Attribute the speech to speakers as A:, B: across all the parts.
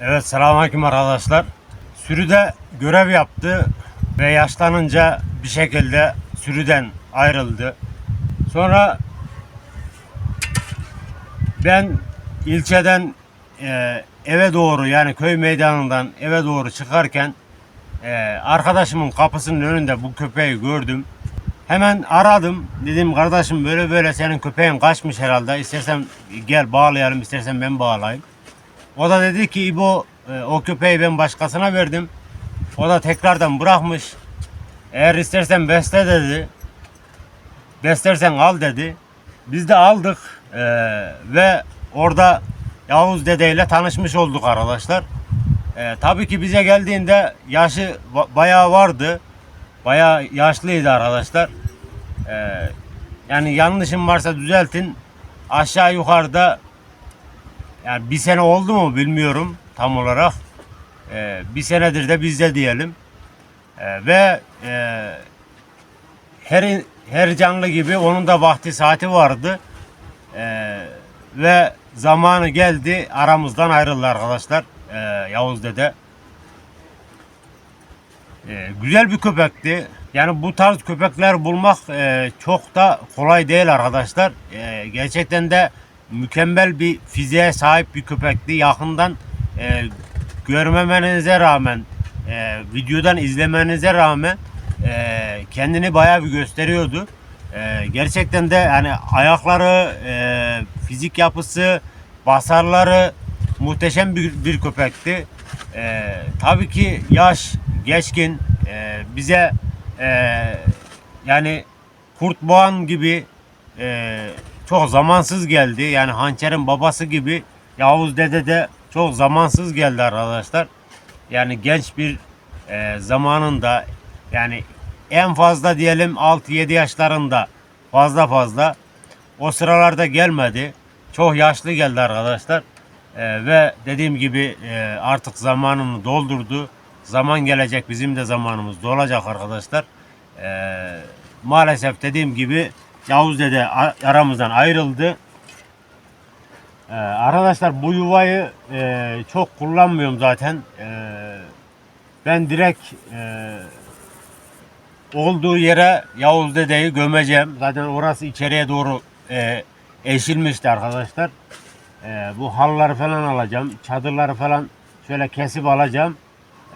A: Evet selamünaleyküm arkadaşlar. Sürüde görev yaptı ve yaşlanınca bir şekilde sürüden ayrıldı. Sonra ben ilçeden e, eve doğru yani köy meydanından eve doğru çıkarken e, arkadaşımın kapısının önünde bu köpeği gördüm. Hemen aradım. Dedim kardeşim böyle böyle senin köpeğin kaçmış herhalde. İstersen gel bağlayalım, istersen ben bağlayayım. O da dedi ki İbo e, o köpeği ben başkasına verdim. O da tekrardan bırakmış. Eğer istersen besle dedi. Beslersen al dedi. Biz de aldık e, ve orada Yavuz dedeyle tanışmış olduk arkadaşlar. E, tabii ki bize geldiğinde yaşı ba- bayağı vardı. Bayağı yaşlıydı arkadaşlar. E, yani yanlışım varsa düzeltin. Aşağı yukarıda yani bir sene oldu mu bilmiyorum tam olarak. Ee, bir senedir de bizde diyelim. Ee, ve e, her her canlı gibi onun da vakti saati vardı. Ee, ve zamanı geldi aramızdan ayrıldı arkadaşlar. Ee, Yavuz dede. Ee, güzel bir köpekti. Yani bu tarz köpekler bulmak e, çok da kolay değil arkadaşlar. Ee, gerçekten de mükemmel bir fiziğe sahip bir köpekti. Yakından e, görmemenize rağmen, e, videodan izlemenize rağmen e, kendini bayağı bir gösteriyordu. E, gerçekten de yani ayakları, e, fizik yapısı, basarları muhteşem bir, bir köpekti. E, tabii ki yaş, geçkin e, bize e, yani kurt boğan gibi e, çok zamansız geldi. Yani hançerin babası gibi Yavuz dede de çok zamansız geldi arkadaşlar. Yani genç bir e, zamanında yani en fazla diyelim 6-7 yaşlarında fazla fazla o sıralarda gelmedi. Çok yaşlı geldi arkadaşlar. E, ve dediğim gibi e, artık zamanını doldurdu. Zaman gelecek bizim de zamanımız dolacak arkadaşlar. E, maalesef dediğim gibi Yavuz dede aramızdan ayrıldı. Ee, arkadaşlar bu yuvayı e, çok kullanmıyorum zaten. Ee, ben direkt e, olduğu yere Yavuz dedeyi gömeceğim. Zaten orası içeriye doğru e, eşilmişti arkadaşlar. Ee, bu halları falan alacağım. Çadırları falan şöyle kesip alacağım.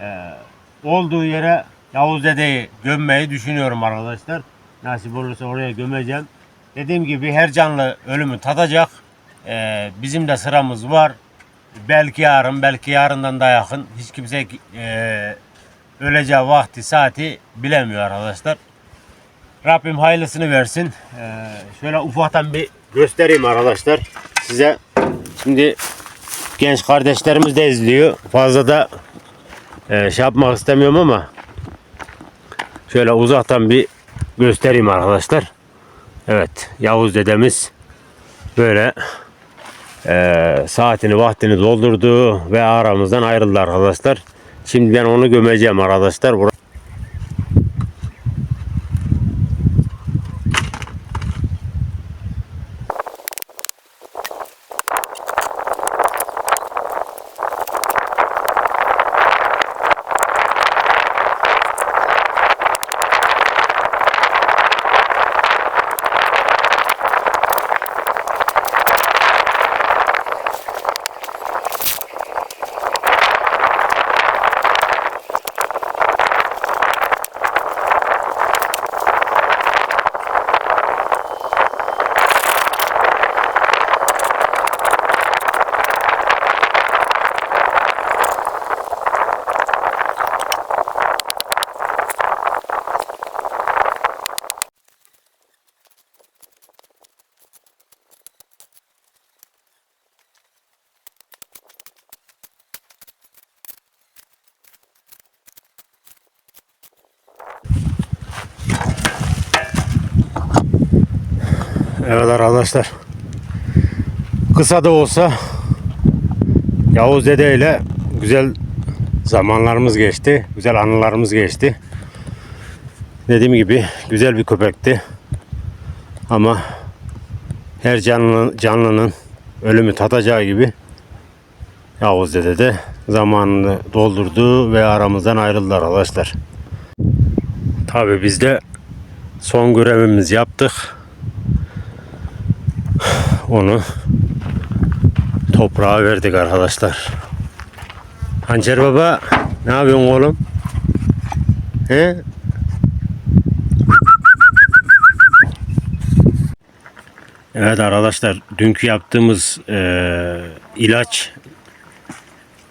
A: Ee, olduğu yere Yavuz dedeyi gömmeyi düşünüyorum arkadaşlar. Nasip olursa oraya gömeceğim. Dediğim gibi her canlı ölümü tadacak. Ee, bizim de sıramız var. Belki yarın, belki yarından da yakın. Hiç kimse e, öleceği vakti, saati bilemiyor arkadaşlar. Rabbim hayırlısını versin. Ee, şöyle ufaktan bir göstereyim arkadaşlar size. Şimdi genç kardeşlerimiz de izliyor. Fazla da e, şey yapmak istemiyorum ama şöyle uzaktan bir göstereyim arkadaşlar. Evet Yavuz dedemiz böyle eee, saatini vaktini doldurdu ve aramızdan ayrıldı arkadaşlar. Şimdi ben onu gömeceğim arkadaşlar. Bura- Evet arkadaşlar. Kısa da olsa Yavuz Dede ile güzel zamanlarımız geçti. Güzel anılarımız geçti. Dediğim gibi güzel bir köpekti. Ama her canlı, canlının ölümü tadacağı gibi Yavuz dede de zamanını doldurdu ve aramızdan ayrıldı arkadaşlar. Tabi biz de son görevimizi yaptık. Onu toprağa verdik arkadaşlar. Hançer baba ne yapıyorsun oğlum? He? Evet arkadaşlar dünkü yaptığımız eee, ilaç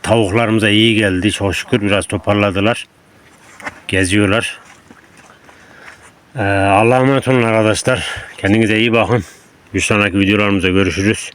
A: tavuklarımıza iyi geldi. Çok şükür biraz toparladılar. Geziyorlar. Eee Allah'a emanet olun arkadaşlar. Kendinize iyi bakın. Bir sonraki videolarımızda görüşürüz.